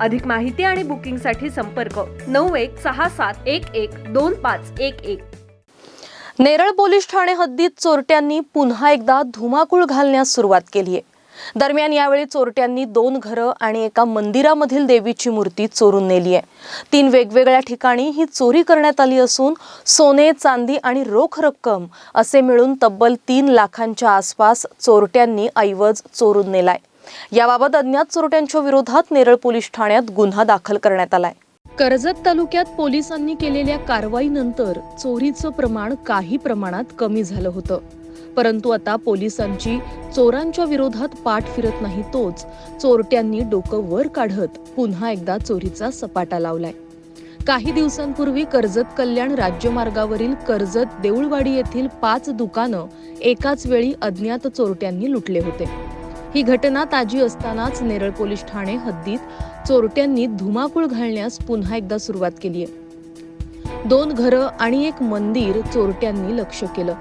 अधिक माहिती आणि बुकिंगसाठी संपर्क नऊ एक सहा सात एक एक दोन पाच एक एक. नेरळ पोलीस ठाणे हद्दीत चोरट्यांनी पुन्हा एकदा धुमाकूळ घालण्यास सुरुवात केली आहे. दरम्यान यावेळी चोरट्यांनी दोन घरं आणि एका मंदिरामधील देवीची मूर्ती चोरून नेली आहे. तीन वेगवेगळ्या ठिकाणी ही चोरी करण्यात आली असून सोने चांदी आणि रोख रक्कम असे मिळून तब्बल तीन लाखांच्या आसपास चोरट्यांनी ऐवज चोरून नेलाय. याबाबत अज्ञात चोरट्यांच्या विरोधात नेरळ पोलीस ठाण्यात गुन्हा दाखल करण्यात आलाय. कर्जत तालुक्यात पोलिसांनी केलेल्या कारवाईनंतर चोरीचं प्रमाण काही प्रमाणात कमी झालं होतं. परंतु आता पोलिसांची चोरांच्या विरोधात पाठ फिरत नाही तोच चोरट्यांनी डोकं वर काढत पुन्हा एकदा चोरीचा सपाटा लावलाय. काही दिवसांपूर्वी कर्जत कल्याण राज्यमार्गावरील कर्जत देऊळवाडी येथील पाच दुकानं एकाच वेळी अज्ञात चोरट्यांनी लुटले होते. ही घटना ताजी असतानाच नेरळ पोलीस ठाणे हद्दीत चोरट्यांनी धुमाकूळ घालण्यास पुन्हा एकदा सुरुवात केली आहे. दोन घरं आणि एक मंदिर चोरट्यांनी लक्ष केलं.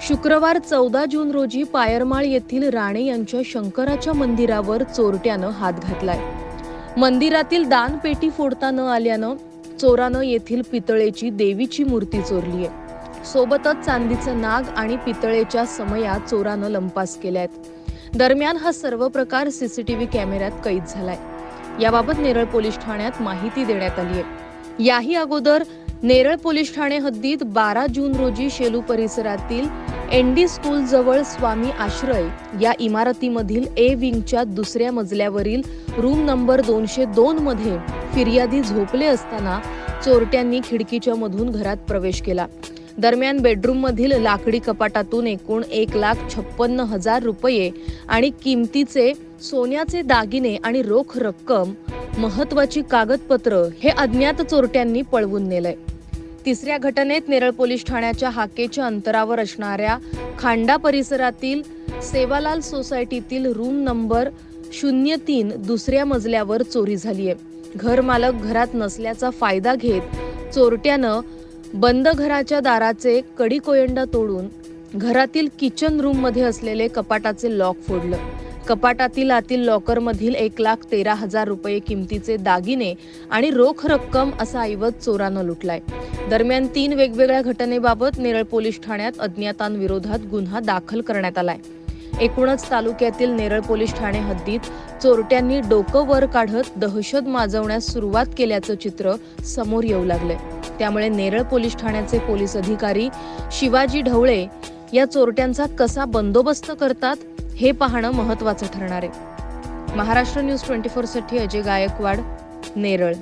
शुक्रवार चौदा जून रोजी पायरमाळ येथील राणे यांच्या शंकराच्या मंदिरावर चोरट्यानं हात घातलाय. मंदिरातील दानपेटी फोडता न आल्यानं चोरानं येथील पितळेची देवीची मूर्ती चोरलीय सोबतच चांदीचं नाग आणि पितळेच्या समया चोरानं लंपास केल्यात. दरम्यान हा सर्व प्रकार सीसीटीव्ही कॅमेऱ्यात कैद झालाय. याबाबत नेरळ पोलीस ठाण्यात माहिती देण्यात आली आहे याही अगोदर नेरळ पोलीस ठाणे हद्दीत बारा जून रोजी शेलू परिसरातील एनडी स्कूल जवळ स्वामी आश्रय या इमारतीमधील ए विंगच्या दुसऱ्या मजल्यावरील रूम नंबर दोनशे दोन मध्ये फिर्यादी झोपले असताना चोरट्यांनी खिडकीच्या मधून घरात प्रवेश केला. दरम्यान बेडरूममधील लाकडी कपाटातून एकूण एक लाख छप्पन्न हजार रुपये आणि किमतीचे सोन्याचे दागिने आणि रोख रक्कम महत्वाची कागदपत्र हे अज्ञात चोरट्यांनी पळवून नेलंय. तिसऱ्या घटनेत नेरळ पोलीस ठाण्याच्या हाकेच्या अंतरावर असणाऱ्या खांडा परिसरातील सेवालाल सोसायटीतील रूम नंबर शून्य तीन दुसऱ्या मजल्यावर चोरी झाली आहे घर मालक घरात नसल्याचा फायदा घेत चोरट्यानं बंद घराच्या दाराचे कडी कोयंडा तोडून घरातील किचन रूममध्ये असलेले कपाटाचे लॉक फोडलं. कपाटातील आतील लॉकर मधील एक लाख तेरा हजार रुपये किमतीचे दागिने आणि रोख रक्कम असा ऐवज चोरानं लुटलाय. दरम्यान तीन वेगवेगळ्या घटनेबाबत नेरळ पोलीस ठाण्यात अज्ञातांविरोधात गुन्हा दाखल करण्यात आलाय. एकूणच तालुक्यातील नेरळ पोलीस ठाणे हद्दीत चोरट्यांनी डोकं वर काढत दहशत माजवण्यास सुरुवात केल्याचं चित्र समोर येऊ लागलंय. त्यामुळे नेरळ पोलीस ठाण्याचे पोलीस अधिकारी शिवाजी ढवळे या चोरट्यांचा कसा बंदोबस्त करतात हे पाहणं महत्वाचं ठरणार आहे. महाराष्ट्र न्यूज ट्वेंटी फोरसाठी अजय गायकवाड नेरळ.